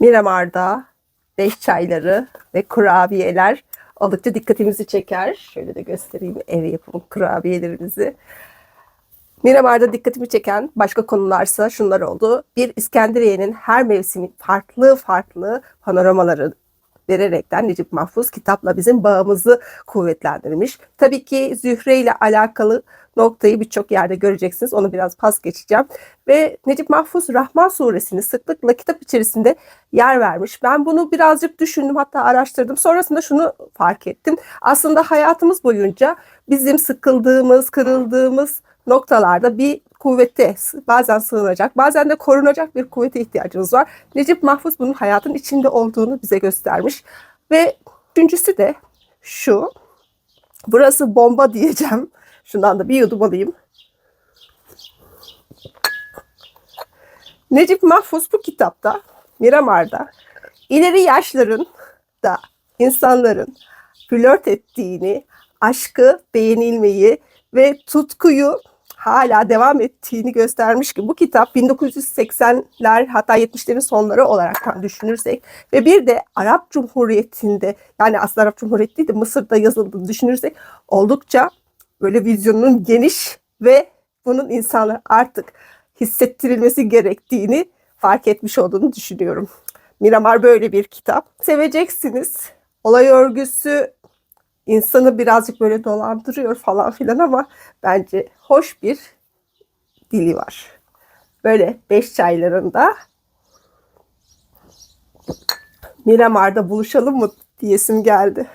Miramar'da beş çayları ve kurabiyeler oldukça dikkatimizi çeker. Şöyle de göstereyim ev yapımı kurabiyelerimizi. Miramar'da dikkatimi çeken başka konularsa şunlar oldu. Bir İskenderiye'nin her mevsimin farklı farklı panoramaları vererekten Necip Mahfuz kitapla bizim bağımızı kuvvetlendirmiş. Tabii ki Zühre ile alakalı noktayı birçok yerde göreceksiniz. Onu biraz pas geçeceğim. Ve Necip Mahfuz Rahman suresini sıklıkla kitap içerisinde yer vermiş. Ben bunu birazcık düşündüm hatta araştırdım. Sonrasında şunu fark ettim. Aslında hayatımız boyunca bizim sıkıldığımız, kırıldığımız noktalarda bir kuvvete bazen sığınacak, bazen de korunacak bir kuvvete ihtiyacımız var. Necip Mahfuz bunun hayatın içinde olduğunu bize göstermiş. Ve üçüncüsü de şu. Burası bomba diyeceğim. Şundan da bir yudum alayım. Necip Mahfuz bu kitapta Miramar'da ileri yaşların da insanların flört ettiğini, aşkı, beğenilmeyi ve tutkuyu hala devam ettiğini göstermiş ki bu kitap 1980'ler hatta 70'lerin sonları olarak düşünürsek ve bir de Arap Cumhuriyeti'nde yani aslında Arap Cumhuriyeti değil de Mısır'da yazıldığını düşünürsek oldukça böyle vizyonun geniş ve bunun insanlar artık hissettirilmesi gerektiğini fark etmiş olduğunu düşünüyorum. Miramar böyle bir kitap. Seveceksiniz. Olay örgüsü insanı birazcık böyle dolandırıyor falan filan ama bence hoş bir dili var. Böyle beş çaylarında Miramar'da buluşalım mı diyesim geldi.